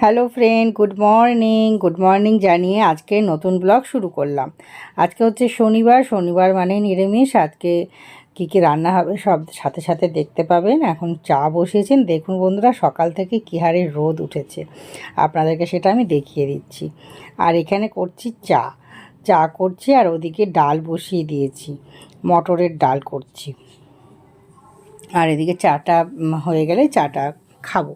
Hello friend, good morning. Good morning জানিয়ে আজকে নতুন ব্লগ শুরু করলাম। আজকে হচ্ছে শনিবার শনিবার মানে নিরামিষ। আজকে কী কী রান্না হবে সব সাথে সাথে দেখতে পাবেন। এখন চা বসিয়েছেন। দেখুন বন্ধুরা, সকাল থেকে কী হারে রোদ উঠেছে। আপনাদেরকে সেটা আমি দেখিয়ে দিচ্ছি। আর এখানে করছি চা। চা করছি আর ওদিকে ডাল বসিয়ে দিয়েছি। মটরের ডাল করছি। আর এদিকে চাটা হয়ে গেলে চাটা খাব।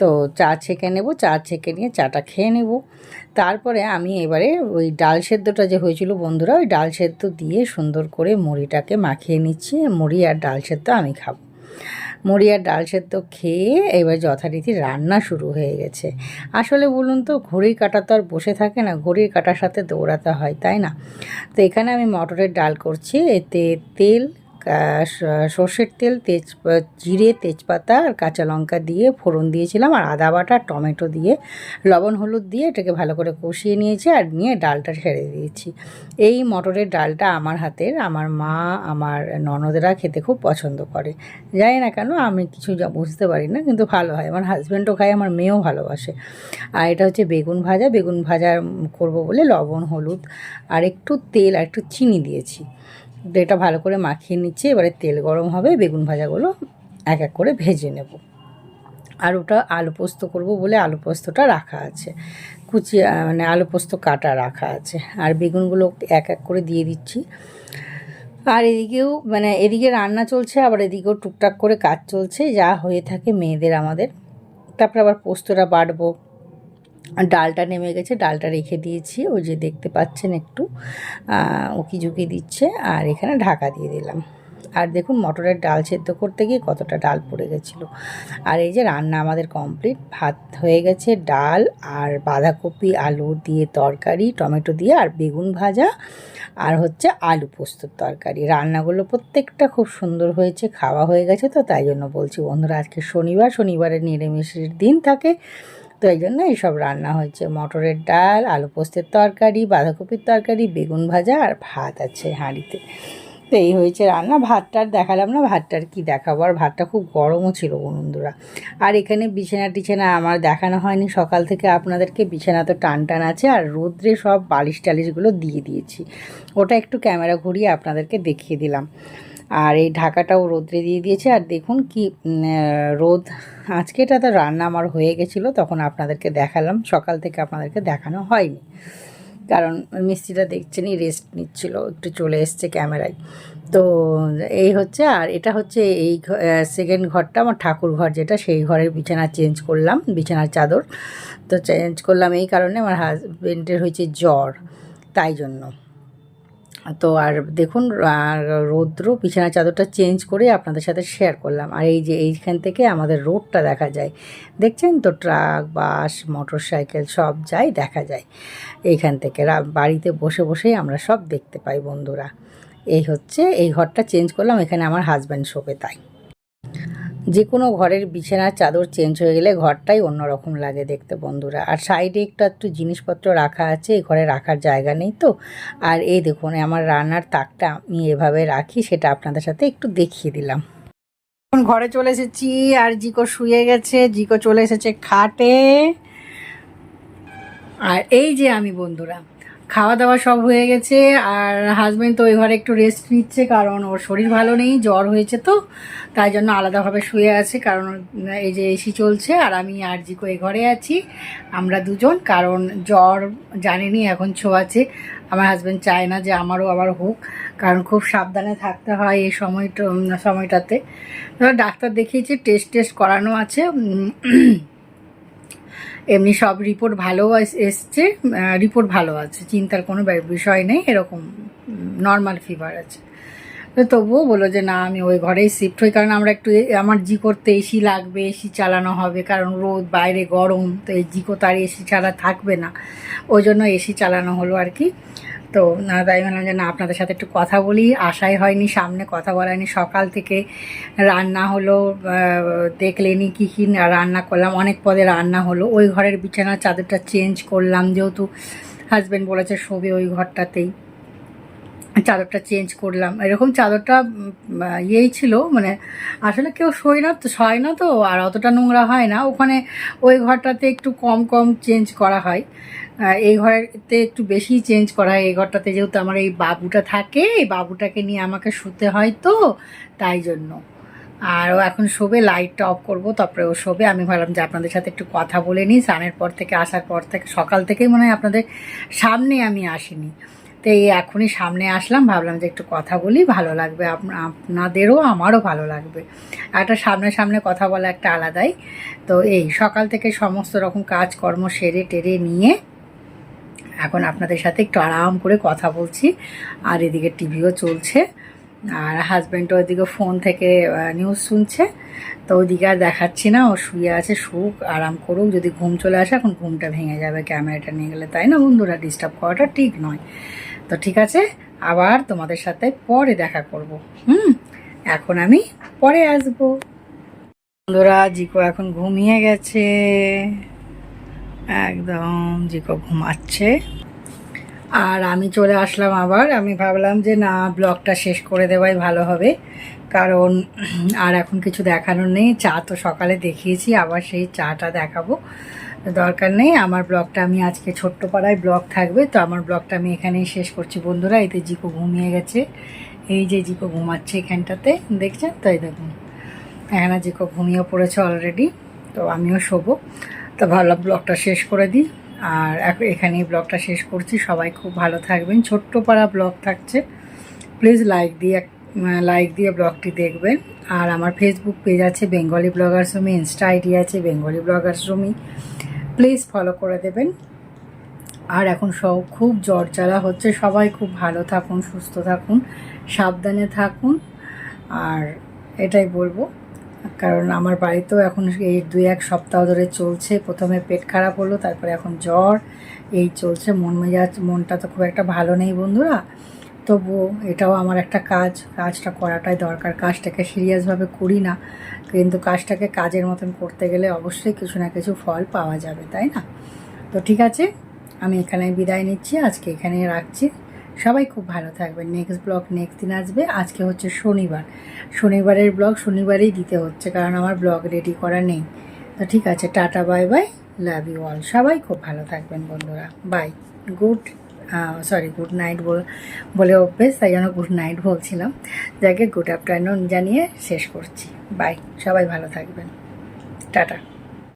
তো চা ছেঁকে নেব, চা ছেঁকে নিয়ে চাটা খেয়ে নেব। তারপরে আমি এবারে ওই ডাল সেদ্ধটা যে হয়েছিল বন্ধুরা, ওই ডাল সেদ্ধ দিয়ে সুন্দর করে মুড়িটাকে মাখিয়ে নিচ্ছি, মুড়ি আর ডাল সেদ্ধ আমি খাব। মুড়ি আর ডাল সেদ্ধ খেয়ে এবার যথারীতি রান্না শুরু হয়ে গেছে। আসলে বলুন তো, ঘড়ির কাটা তো আর বসে থাকে না, ঘড়ির কাঁটার সাথে দৌড়াতে হয়, তাই না? তো এখানে আমি মটরের ডাল করছি, এতে তেল সর্ষের তেল, তেজ জিরে, তেজপাতা আর কাঁচা লঙ্কা দিয়ে ফোড়ন দিয়েছিলাম আর আদা বাটা, টমেটো দিয়ে লবণ, হলুদ দিয়ে এটাকে ভালো করে কষিয়ে নিয়েছি আর নিয়ে ডালটা ছেড়ে দিয়েছি। এই মটরের ডালটা আমার হাতের, আমার মা, আমার ননদেরা খেতে খুব পছন্দ করে। জানি না কেন, আমি কিছু বুঝতে পারি না, কিন্তু ভালো হয়। আমার হাজব্যান্ডও খায়, আমার মেয়েও ভালোবাসে। আর এটা হচ্ছে বেগুন ভাজা বেগুন ভাজা করব বলে লবণ, হলুদ আর একটু তেল আর একটু চিনি দিয়েছি। এটা ভালো করে মাখিয়ে নিচ্ছি। এবারে তেল গরম হবে, বেগুন ভাজাগুলো এক এক করে ভেজে নেব। আর ওটা আলু পোস্ত করব বলে আলু পোস্তটা রাখা আছে। কুচি মানে আলু পোস্ত কাটা রাখা আছে। আর বেগুনগুলো এক এক করে দিয়ে দিচ্ছি। আর এদিকেও মানে এদিকে রান্না চলছে, আবার এদিকেও টুকটাক করে কাজ চলছে। যা হয়ে থাকে মেয়েদের আমাদের। তারপরে আবার পোস্তটা বাটবো। ডালটা নেমে গেছে, ডালটা রেখে দিয়েছি, ওই যে দেখতে পাচ্ছেন একটু উকি ঝুঁকি দিচ্ছে, আর এখানে ঢাকা দিয়ে দিলাম। আর দেখুন, মটরের ডাল সেদ্ধ করতে গিয়ে কতটা ডাল পড়ে গেছিল। আর এই যে রান্না আমাদের কমপ্লিট, ভাত হয়ে গেছে, ডাল আর বাঁধাকপি, আলু দিয়ে তরকারি, টমেটো দিয়ে আর বেগুন ভাজা, আর হচ্ছে আলু পোস্তর তরকারি। রান্নাগুলো প্রত্যেকটা খুব সুন্দর হয়েছে, খাওয়া হয়ে গেছে তো, তাই জন্য বলছি বন্ধুরা, আজকে শনিবার, শনিবারের নিরামিষের দিন থাকে। তো এই জন্য এইসব রান্না হয়েছে। মটরের ডাল, আলু পোস্তের তরকারি, বাঁধাকপির তরকারি, বেগুন ভাজা আর ভাত আছে হাঁড়িতে। তো এই হয়েছে রান্না। ভাতটার দেখালাম না ভাতটার কি দেখাবো? আর ভাতটা খুব গরমও ছিল বন্ধুরা। আর এখানে বিছানা টিছানা আমার দেখানো হয়নি। সকাল থেকে আপনাদেরকে বিছানা তো টান টান আছে আর রোদ্রে সব বালিশ টালিশগুলো দিয়ে দিয়েছি। ওটা একটু ক্যামেরা ঘুরিয়ে আপনাদেরকে দেখিয়ে দিলাম। আর এই ঢাকাটাও রোদ্রে দিয়ে দিয়েছে। আর দেখুন কি রোদ। আজকে এটা তো রান্না আমার হয়ে গেছিল, তখন আপনাদেরকে দেখালাম। সকাল থেকে আপনাদেরকে দেখানো হয়নি। কারণ মিস্ত্রিটা দেখছেনই রেস্ট নিচ্ছিল, একটু চলে এসছে ক্যামেরায়। তো এই হচ্ছে, আর এটা হচ্ছে এই সেকেন্ড ঘরটা, আমার ঠাকুর ঘর যেটা, সেই ঘরের বিছানা চেঞ্জ করলাম, বিছানার চাদর। তো চেঞ্জ করলাম এই কারণে আমার হাজবেন্ডের হয়েছে জ্বর, তাই জন্য। তো আর দেখুন রৌদ্র বিছানা চাদরটা চেঞ্জ করে আপনাদের সাথে শেয়ার করলাম। আর এই যে এইখান থেকে আমাদের রোডটা দেখা যায়, দেখছেন তো ট্রাক, বাস মোটর সাইকেল সব যাই দেখা যায়। এইখান থেকে বাড়িতে বসে বসেই আমরা সব দেখতে পাই বন্ধুরা। এই হচ্ছে, এই ঘরটা চেঞ্জ করলাম, এখানে আমার হাজব্যান্ড শোবে তাই। যে কোনো ঘরের বিছানার চাদর চেঞ্জ হয়ে গেলে ঘরটাই অন্যরকম লাগে দেখতে বন্ধুরা। আর সাইডে একটু একটু জিনিসপত্র রাখা আছে এই ঘরে রাখার জায়গা নেই তো। আর এই দেখুন আমার রান্নার তাকটা আমি এভাবে রাখি, সেটা আপনাদের সাথে একটু দেখিয়ে দিলাম। এখন ঘরে চলে এসেছি, আর জিকো শুয়ে গেছে, জিকো চলে এসেছে খাটে। আর এই যে আমি বন্ধুরা খাওয়া দাওয়া সব হয়ে গেছে আর হাজবেন্ড তো ওই ঘরে একটু রেস্ট নিচ্ছে কারণ ওর শরীর ভালো নেই, জ্বর হয়েছে তো, তাই জন্য আলাদাভাবে শুয়ে আছে কারণ, এই যে এসি চলছে আর আমি আর জিকো এই ঘরে আছি, আমরা দুজন, কারণ জ্বর জানেনি, এখন ছোঁয়াছে আমার হাজবেন্ড চায় না যে আমারও আবার হোক, কারণ খুব সাবধানে থাকতে হয় এই সময়টা সময়টাতে। এবার ডাক্তার দেখিয়েছি টেস্ট টেস্ট করানো আছে এমনি সব রিপোর্ট ভালো এস- এসছে রিপোর্ট ভালো আছে, চিন্তার কোনো বিষয় নেই, এরকম নর্মাল ফিভার আছে। তবুও বলো যে, না, আমি ওই ঘরেই শিফট হই, কারণ আমরা একটু আমার জি করতে এসি লাগবে এসি চালানো হবে, কারণ রোদ, বাইরে গরম, তো এই জি তার এসি ছাড়া থাকবে না। ওই জন্য এসি চালানো হলো আর কি। তো না, তাই বললাম যে না, আপনাদের সাথে একটু কথা বলি। আশাই হয়নি, সামনে কথা বলায়নি। সকাল থেকে রান্না হলো দেখলেনি কী কী রান্না করলাম। অনেক পদে রান্না হলো। ওই ঘরের বিছানার চাদরটা চেঞ্জ করলাম, যেহেতু হাজব্যান্ড বলেছে শোবে ওই ঘরটাতেই। চাদরটা চেঞ্জ করলাম। এরকম চাদরটা ইয়েই ছিল মানে আসলে কেউ শোয় না তো শয় না তো, আর অতটা নোংরা হয় না। ওখানে ওই ঘরটাতে একটু কম কম চেঞ্জ করা হয়। এই ঘরেতে একটু বেশি চেঞ্জ করা হয়। এই ঘরটাতে যেহেতু আমার এই বাবুটা থাকে, এই বাবুটাকে নিয়ে আমাকে শুতে হয় তো, তাই জন্য। আর ও এখন শোবে, লাইটটা অফ করব, তারপরে ও শোবে। আমি ভাবলাম যে আপনাদের সাথে একটু কথা বলে নিই। স্নানের পর থেকে, আসার পর থেকে, সকাল থেকেই মনে হয় আপনাদের সামনে আমি আসিনি। তো এই এখনই সামনে আসলাম, ভাবলাম যে একটু কথা বলি, ভালো লাগবে আপ- আপনাদেরও, আমারও ভালো লাগবে। একটা সামনে সামনে কথা বলা একটা আলাদাই। তো এই, সকাল থেকে সমস্ত রকম কাজকর্ম সেরে টেরে নিয়ে এখন আপনাদের সাথে একটু আরাম করে কথা বলছি। আর এদিকে টিভিও চলছে, আর হাজব্যান্ডও ওইদিকে ফোন থেকে নিউজ শুনছে। তো ওইদিকে আর দেখাচ্ছি না, ও শুয়ে আছে, শুক, আরাম করুক। যদি ঘুম চলে আসে, এখন ঘুমটা ভেঙে যাবে, ক্যামেরাটা নিয়ে গেলে। তাই না বন্ধুরা? ডিস্টার্ব করাটা ঠিক নয়। তো ঠিক আছে, আবার তোমাদের সাথে পরে দেখা করব। হুম, এখন আমি পরে আসব। বন্ধুরা, জিকো এখন ঘুমিয়ে গেছে। একদম জিকো ঘুমাচ্ছে। আর আমি চলে আসলাম আবার। আমি ভাবলাম যে না, ব্লগটা শেষ করে দেওয়াই ভালো হবে। কারণ আর এখন কিছু দেখানোর নেই। চা তো সকালে দেখিয়েছি, আবার সেই চাটা দেখাবো। দরকার নেই। আমার ব্লগটা আমি আজকে ছোট্ট পাড়ায় ব্লগ থাকবে। তো আমার ব্লগটা আমি এখানেই শেষ করছি। বন্ধুরা, এতে জিকো ঘুমিয়ে গেছে। এই যে জিকো ঘুমাচ্ছে এখানটাতে, দেখছেন? তাই দেখুন। এখানে জিকো ঘুমিয়ে পড়েছে অলরেডি তো আমিও শোবো। তো ভাবলাম ব্লগটা শেষ করে দিই। আর এখন এখানেই ব্লগটা শেষ করছি। সবাই খুব ভালো থাকবেন। ছোট্ট পাড়া ব্লগ থাকছে। প্লিজ লাইক দিয়ে লাইক দিয়ে ব্লগটি দেখবেন। আর আমার ফেসবুক পেজ আছে Bengali bloggers Sumi insta ID আছে Bengali bloggers Sumi please follow করে দেবেন। আর এখন সব খুব জ্বর জ্বালা হচ্ছে, সবাই খুব ভালো থাকুন, সুস্থ থাকুন, সাবধানে থাকুন। আর এটাই বলব, কারণ আমার বাড়িতেও এখন এই দুই এক সপ্তাহ ধরে চলছে। প্রথমে পেট খারাপ হলো, তারপরে এখন জ্বর, এই চলছে, মন মেজাজ, মনটা তো খুব একটা ভালো নেই বন্ধুরা। তবুও এটাও আমার একটা কাজ, কাজটা করাটাই দরকার। কাজটাকে সিরিয়াসভাবে করি না, কিন্তু কাজটাকে কাজের মতন করতে গেলে অবশ্যই কিছু না কিছু ফল পাওয়া যাবে, তাই না? তো ঠিক আছে, আমি এখানে বিদায় নিচ্ছি, আজকে এখানে রাখছি। সবাই খুব ভালো থাকবেন। নেক্সট ব্লগ নেক্সট দিন আসবে, আজকে হচ্ছে শনিবার। শনিবারের ব্লগ শনিবারেই দিতে হচ্ছে, কারণ আমার ব্লগ রেডি করা নেই। তো ঠিক আছে, tata, bye bye, love you all. সবাই খুব ভালো থাকবেন বন্ধুরা। Bye, good sorry good night বল অভ্যেস, তাই জন্য গুড নাইট বলছিলাম। যাকে গুড আফটারনুন জানিয়ে শেষ করছি। বাই সবাই ভালো থাকবেন। টাটা